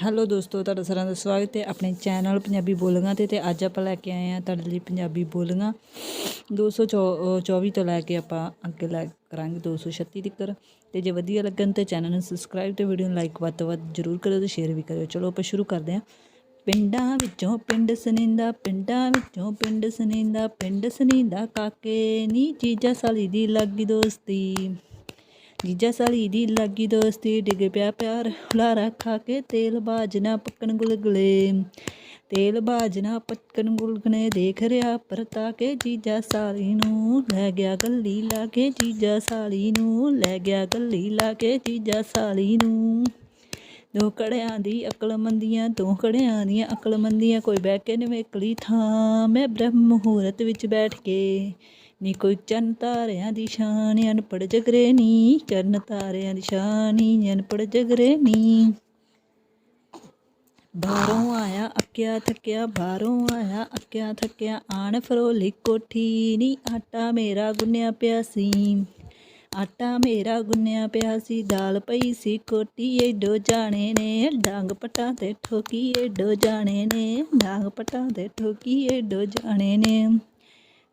Hello ਦੋਸਤੋ, ਤੁਹਾਡਾ ਸਾਰਿਆਂ ਦਾ ਸਵਾਗਤ ਹੈ ਆਪਣੇ ਚੈਨਲ ਪੰਜਾਬੀ ਬੋਲੀਆਂ ਤੇ ਤੇ ਅੱਜ ਆਪਾਂ ਲੈ ਕੇ ਆਏ ਆ ਤੁਹਾਡੇ ਲਈ ਪੰਜਾਬੀ ਬੋਲੀਆਂ। 224 ਤੋਂ ਲੈ ਕੇ ਆਪਾਂ ਅੱਗੇ ਲੈ ਕਰਾਂਗੇ 236 ਤੱਕ ਤੇ ਜੇ ਵਧੀਆ ਲੱਗਣ ਤੇ ਚੈਨਲ ਨੂੰ ਸਬਸਕ੍ਰਾਈਬ ਤੇ ਵੀਡੀਓ ਨੂੰ ਲਾਈਕ ਵੱਧ ਤੋਂ ਵੱਧ ਜਰੂਰ ਕਰਿਓ ਤੇ ਸ਼ੇਅਰ ਵੀ ਕਰਿਓ। ਚਲੋ ਆਪਾਂ ਸ਼ੁਰੂ ਕਰਦੇ ਹਾਂ। ਪਿੰਡਾਂ ਵਿੱਚੋਂ ਪਿੰਡ ਸਨਿੰਦਾ, ਪਿੰਡਾਂ ਵਿੱਚੋਂ ਪਿੰਡ ਸਨਿੰਦਾ ਪਿੰਡ ਸਨਿੰਦਾ ਕਾਕੇ ਨੀ ਚੀਜ਼ਾਂ ਸਾਲੀ ਦੀ ਲੱਗੀ ਦੋਸਤੀ। ਜੀਜਾ ਸਾਲੀ ਦੀ ਲੱਗੀ ਦੋਸਤੀ ਡਿੱਗ ਪਿਆ ਪਿਆਰ। ਹੁਲਾਰਾ ਖਾ ਕੇ ਤੇਲ ਬਾਜਣਾ ਪੱਕਣ ਗੁਲਗੁਲੇ। ਤੇਲ ਬਾਜਣਾ ਪੱਕਣ ਗੁਲਗੁਲੇ ਦੇਖ ਰਿਆ ਪਰਤਾ ਕੇ ਜੀਜਾ ਸਾਲੀ ਨੂੰ ਲੈ ਗਿਆ ਗੱਲੀ ਲਾ ਕੇ। ਜੀਜਾ ਸਾਲੀ ਨੂੰ ਲੈ ਗਿਆ ਗੱਲੀ ਲਾ ਕੇ। ਜੀਜਾ ਸਾਲੀ ਨੂੰ ਦੋ ਕੜਿਆਂ ਦੀ ਅਕਲ ਮੰਦੀਆਂ ਦੋ ਕੜਿਆਂ ਦੀਆਂ ਅਕਲ ਮੰਦੀਆਂ ਕੋਈ ਬਹਿ ਕੇ ਨਿਵੇਕਲੀ ਥਾਂ, ਮੈਂ ਬ੍ਰਹਮ ਮੁਹੂਰਤ ਵਿੱਚ ਬੈਠ ਕੇ ਨੀ ਕੋਈ ਚੰਨ ਤਾਰਿਆਂ ਦੀ ਸ਼ਾਨ ਅਨਪੜ ਜਗਰੇ ਨੀ, ਚੰਨ ਤਾਰਿਆਂ ਦੀ ਸ਼ਾਨ, ਨੀ ਅਨਪੜ ਜਗਰੇ ਨੀ। ਬਾਹਰੋਂ ਆਇਆ, ਅੱਕਿਆ ਥੱਕਿਆ, ਬਾਹਰੋਂ ਆਇਆ, ਅੱਕਿਆ ਥੱਕਿਆ, ਆਣ ਫਰੋਲੀ ਕੋਠੀ, ਨੀ ਆਟਾ ਮੇਰਾ ਗੁੰਨਿਆ ਪਿਆ ਸੀ। ਆਟਾ ਮੇਰਾ ਗੁੰਨਿਆ ਪਿਆ ਸੀ, ਦਾਲ ਪਈ ਸੀ ਕੋਟੀ ਏਡੋ ਜਾਣੇ ਨੇ, ਡਾਂਗ ਪਟਾਂ ਤੇ ਠੋਕੀ, ਏਡੋ ਜਾਣੇ ਨੇ, ਡਾਂਗ ਪਟਾਂ ਤੇ ਠੋਕੀ, ਏਡੋ ਜਾਣੇ ਨੇ।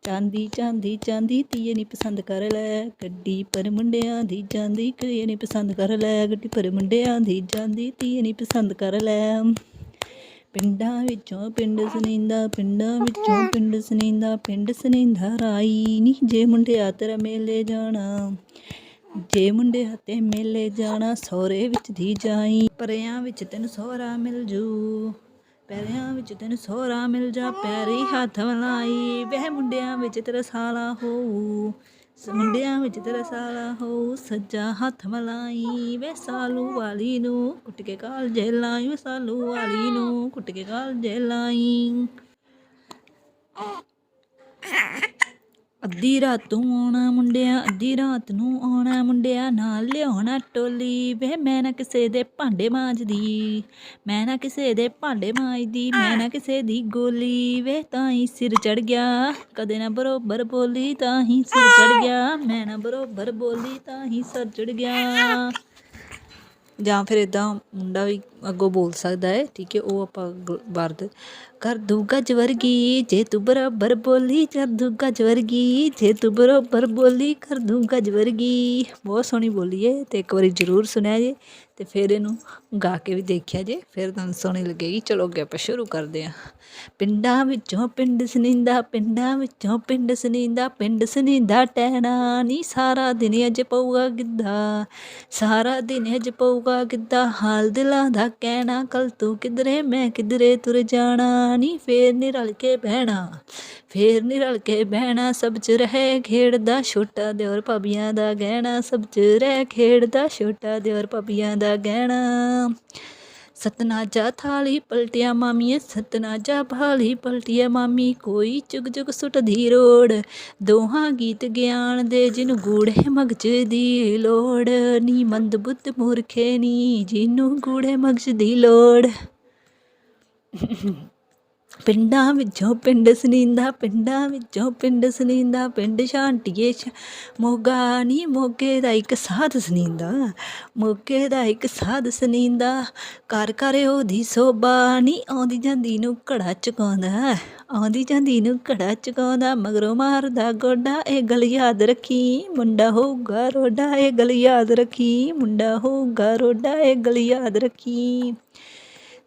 ਚਾਂਦੀ ਚਾਂਦੀ ਚਾਂਦੀ ਤੀਏ ਨਹੀਂ ਪਸੰਦ ਕਰ ਲੈ। ਗੱਡੀ ਪਰ ਮੁੰਡਿਆਂ ਦੀ ਜਾਂਦੀ ਤੀਏ ਨਹੀਂ ਪਸੰਦ ਕਰ ਲੈ। ਗੱਡੀ ਪਰ ਮੁੰਡਿਆਂ ਦੀ ਜਾਂਦੀ ਤੀਏ ਨਹੀਂ ਪਸੰਦ ਕਰ ਲੈ। ਪਿੰਡਾਂ ਵਿੱਚੋਂ ਪਿੰਡ ਸਨੀਂਦਾ ਪਿੰਡਾਂ ਵਿੱਚੋਂ ਪਿੰਡ ਸਨੀਂਦਾ ਪਿੰਡ ਸਨੀਂਦਾ ਰਾਈ ਨਹੀਂ ਜੇ ਮੁੰਡਿਆ ਤੇਰਾ ਮੇਲੇ ਜਾਣਾ। ਜੇ ਮੁੰਡਿਆ ਤੇ ਮੇਲੇ ਜਾਣਾ, ਸਹੁਰੇ ਵਿੱਚ ਦੀ ਜਾਈ, ਪਰਿਆਂ ਵਿੱਚ ਤੈਨੂੰ ਸਹੁਰਾ ਮਿਲ ਜੂ। ਪੈਰਿਆਂ ਵਿੱਚ ਤੈਨੂੰ ਸਹੁਰਾ ਮਿਲ ਜਾ, ਪੈਰੀ ਹੱਥ ਮਲਾਈ। ਵਹਿ ਮੁੰਡਿਆਂ ਵਿੱਚ ਤੇਰਾ ਸਾਲਾ ਹੋਊ ਮੁੰਡਿਆਂ ਵਿੱਚ ਤੇਰਾ ਸਾਲਾ ਹੋਊ, ਸੱਜਾ ਹੱਥ ਮਲਾਈ। ਵੇ ਸਾਲੂ ਵਾਲੀ ਨੂੰ ਕੁੱਟ ਕੇ ਕਾਲ ਜੇ ਲਾਈ ਵੇ ਸਾਲੂ ਵਾਲੀ ਨੂੰ ਕੁੱਟ ਕੇ ਕਾਲ ਜੇ ਲਾਈ ਅੱਧੀ ਰਾਤ ਨੂੰ ਆਉਣਾ ਮੁੰਡਿਆਂ, ਅੱਧੀ ਰਾਤ ਨੂੰ ਆਉਣਾ ਮੁੰਡਿਆ, ਨਾਲ ਲਿਆਉਣਾ ਟੋਲੀ। ਵੇ ਮੈਂ ਨਾ ਕਿਸੇ ਦੇ ਭਾਂਡੇ ਮਾਂਜਦੀ, ਮੈਂ ਨਾ ਕਿਸੇ ਦੇ ਭਾਂਡੇ ਮਾਂਜਦੀ, ਮੈਂ ਨਾ ਕਿਸੇ ਦੀ ਗੋਲੀ। ਵੇ ਤਾਂ ਹੀ ਸਿਰ ਚੜ ਗਿਆ, ਕਦੇ ਨਾ ਬਰੋਬਰ ਬੋਲੀ ਤਾਂ ਹੀ ਸਿਰ ਚੜ ਗਿਆ। ਮੈਂ ਨਾ ਬਰੋਬਰ ਬੋਲੀ ਤਾਂ ਹੀ ਸਿਰ ਚੜ ਗਿਆ। ਜਾਂ ਫਿਰ ਇਦਾਂ ਮੁੰਡਾ ਵੀ ਅੱਗੋਂ ਬੋਲ ਸਕਦਾ ਹੈ ਠੀਕ ਹੈ ਉਹ ਆਪਾਂ ਵਰਦ ਕਰ ਦੂ ਗੱਜ ਵਰਗੀ ਜੇ ਤੂੰ ਬਰਾਬਰ ਬੋਲੀ ਕਰ ਦੂ ਗੱਜ ਵਰਗੀ ਜੇ ਤੂੰ ਬਰਾਬਰ ਬੋਲੀ ਕਰ ਦੂ ਗੱਜ ਵਰਗੀ ਬਹੁਤ ਸੋਹਣੀ ਬੋਲੀ ਏ, ਤੇ ਇੱਕ ਵਾਰੀ ਜ਼ਰੂਰ ਸੁਣਿਆ ਜੇ, ਤੇ ਫਿਰ ਇਹਨੂੰ ਗਾ ਕੇ ਵੀ ਦੇਖਿਆ ਜੇ, ਫਿਰ ਤੁਹਾਨੂੰ ਸੋਹਣੀ ਲੱਗੇਗੀ। ਚਲੋ ਅੱਗੇ ਆਪਾਂ ਸ਼ੁਰੂ ਕਰਦੇ ਹਾਂ। ਪਿੰਡਾਂ ਵਿੱਚੋਂ ਪਿੰਡ ਸਨੀਂਦਾ ਪਿੰਡਾਂ ਵਿੱਚੋਂ ਪਿੰਡ ਸਨੀਂਦਾ ਪਿੰਡ ਸਨੀਂਦਾ ਟਹਿਣਾ, ਨੀ ਸਾਰਾ ਦਿਨ ਅੱਜ ਪਊਗਾ ਗਿੱਧਾ। ਸਾਰਾ ਦਿਨ ਅੱਜ ਪਊਗਾ ਗਿੱਧਾ, ਹਾਲ ਦਿਲਾਂ ਦਾ ਕਹਿਣਾ ਕੱਲ ਤੂੰ ਕਿਧਰੇ, ਮੈਂ ਕਿਧਰੇ ਤੁਰ ਜਾਣਾ। ਨਹੀਂ ਫੇਰ ਨੀ ਰਲ ਕੇ ਬਹਿਣਾ, ਫੇਰ ਨੀ ਰਲ ਕੇ ਬਹਿਣਾ ਸਭ ਚ ਰਹੇ ਖੇਡਦਾ ਛੋਟਾ ਦਿਓਰ ਪਬੀਆਂ ਦਾ ਗਹਿਣਾ, ਸਭ ਚ ਰਹਿ ਖੇਡਦਾ ਛੋਟਾ ਦਿਓਰ ਪਬੀਆਂ ਦਾ ਗਹਿਣਾ। ਸਤਨਾ ਥਾਲੀ ਪਲਟਿਆ ਮਾਮੀਏ ਸਤਨਾ ਭਾਲੀ ਪਲਟਿਆ ਮਾਮੀ, ਕੋਈ ਚੁਗ ਚੁਗ ਸੁੱਟਦੀ ਰੋੜ। ਦੋਹਾਂ ਗੀਤ ਗਿਆਨ ਦੇ ਜਿਨ ਗੂੜੇ ਮਗਜ ਦੀ ਲੋੜ, ਨੀ ਮੰਦ ਬੁੱਧ ਮੂਰਖੇ ਨੀ ਜਿਨੂੰ ਗੂੜੇ ਮਗਜ ਦੀ ਲੋੜ। ਪਿੰਡਾਂ ਵਿੱਚੋਂ ਪਿੰਡ ਸਨੀਂਦਾ, ਪਿੰਡਾਂ ਵਿੱਚੋਂ ਪਿੰਡ ਸਨੀਂਦਾ, ਪਿੰਡ ਸ਼ਾਂਟੀਏ ਸ਼- ਮੋਗਾ ਨੀ, ਮੋਗੇ ਦਾ ਇੱਕ ਸਾਧ ਸਨੀਂਦਾ, ਮੋਗੇ ਦਾ ਇੱਕ ਸਾਧ ਸਨੀਂਦਾ। ਘਰ ਘਰ ਉਹਦੀ ਸੋਭਾ ਨੀ, ਆਉਂਦੀ ਜਾਂਦੀ ਨੂੰ ਘੜਾ ਚੁਕਾਉਂਦਾ, ਆਉਂਦੀ ਜਾਂਦੀ ਨੂੰ ਘੜਾ ਚੁਕਾਉਂਦਾ। ਮਗਰੋਂ ਮਾਰਦਾ ਗੋਡਾ, ਇਹ ਗੱਲ ਯਾਦ ਰੱਖੀ, ਮੁੰਡਾ ਹੋਊਗਾ ਰੋਡਾ, ਇਹ ਗੱਲ ਯਾਦ ਰੱਖੀ, ਮੁੰਡਾ ਹੋਊਗਾ ਰੋਡਾ, ਇਹ ਗੱਲ ਯਾਦ ਰੱਖੀ।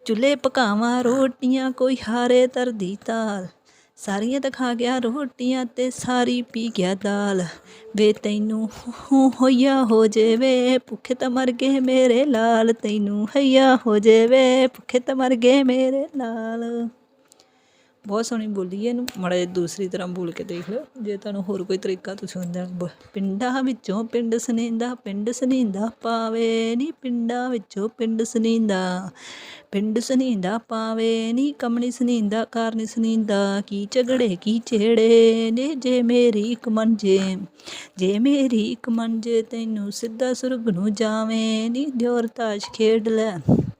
ਚੁੱਲ੍ਹੇ ਪਕਾਵਾਂ, ਰੋਟੀਆਂ, ਕੋਈ ਹਾਰੇ ਤਰਦੀ ਤਾਲ ਸਾਰੀਆਂ ਤਾਂ ਖਾ ਗਿਆ ਰੋਟੀਆਂ ਤੇ ਸਾਰੀ ਪੀ ਗਿਆ ਦਾਲ। ਵੇ ਤੈਨੂੰ ਹੋ ਹੋਇਆ ਹੋ ਜਾਵੇ, ਭੁੱਖੇ ਤਾਂ ਮਰ ਗਏ ਮੇਰੇ ਲਾਲ। ਤੈਨੂੰ ਹਈਆ ਹੋ ਜਾਵੇ, ਭੁੱਖੇ ਤਾਂ ਮਰ ਗਏ ਮੇਰੇ ਲਾਲ। ਬਹੁਤ ਸੋਹਣੀ ਬੋਲੀ ਹੈ ਇਹਨੂੰ, ਮਾੜਾ ਜਿਹਾ ਦੂਸਰੀ ਤਰ੍ਹਾਂ ਬੋਲ ਕੇ ਦੇਖ ਲਓ। ਜੇ ਤੁਹਾਨੂੰ ਹੋਰ ਕੋਈ ਤਰੀਕਾ ਤੁਸੀਂ ਹੁੰਦਾ ਪਿੰਡਾਂ ਵਿੱਚੋਂ ਪਿੰਡ ਸਨੇਂਦਾ ਪਿੰਡ ਸਨੇਂਦਾ ਪਾਵੇ ਨਹੀਂ ਪਿੰਡਾਂ ਵਿੱਚੋਂ ਪਿੰਡ ਸਨੇਂਦਾ ਪਿੰਡ ਸਨੇਂਦਾ ਪਾਵੇ ਨੀ ਕਮਣੀ ਸਨੇਂਦਾ, ਕਾਰਨੀ ਸਨੇਂਦਾ, ਕੀ ਝਗੜੇ, ਕੀ ਛੇੜੇ ਨੇ, ਜੇ ਮੇਰੀ ਇੱਕ ਮੰਜੇ, ਜੇ ਮੇਰੀ ਇੱਕ ਮੰਜੇ ਤੈਨੂੰ ਸਿੱਧਾ ਸੁਰਗ ਨੂੰ ਜਾਵੇਂ ਨੀ, ਦਿਓਰ ਤਾਸ਼ ਖੇਡ ਲੈ,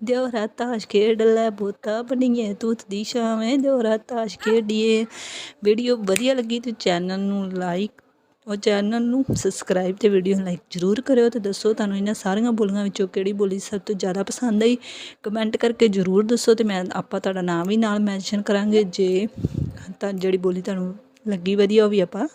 ਦਿਓਰਾ ਤਾਸ਼ ਖੇਡ ਲੈ, ਬੋਤਾ ਬਣੀਏ ਤੂਤ ਦੀ ਛਾਵੇਂ, ਦਿਓਰਾ ਤਾਸ਼ ਖੇਡੀਏ। ਵੀਡੀਓ ਵਧੀਆ ਲੱਗੀ ਤੇ ਚੈਨਲ ਨੂੰ ਲਾਈਕ ਉਹ ਚੈਨਲ ਨੂੰ ਸਬਸਕ੍ਰਾਈਬ ਤੇ ਵੀਡੀਓ ਨੂੰ ਲਾਈਕ ਜ਼ਰੂਰ ਕਰਿਓ ਤੇ ਦੱਸੋ ਤੁਹਾਨੂੰ ਇਹਨਾਂ ਸਾਰੀਆਂ ਬੋਲੀਆਂ ਵਿੱਚੋਂ ਕਿਹੜੀ ਬੋਲੀ ਸਭ ਤੋਂ ਜ਼ਿਆਦਾ ਪਸੰਦ ਆਈ? ਕਮੈਂਟ ਕਰਕੇ ਜ਼ਰੂਰ ਦੱਸੋ ਤੇ ਮੈਂ, ਆਪਾਂ ਤੁਹਾਡਾ ਨਾਮ ਵੀ ਨਾਲ ਮੈਂਸ਼ਨ ਕਰਾਂਗੇ ਜੇ ਤਾਂ ਜਿਹੜੀ ਬੋਲੀ ਤੁਹਾਨੂੰ ਲੱਗੀ ਵਧੀਆ ਉਹ ਵੀ ਆਪਾਂ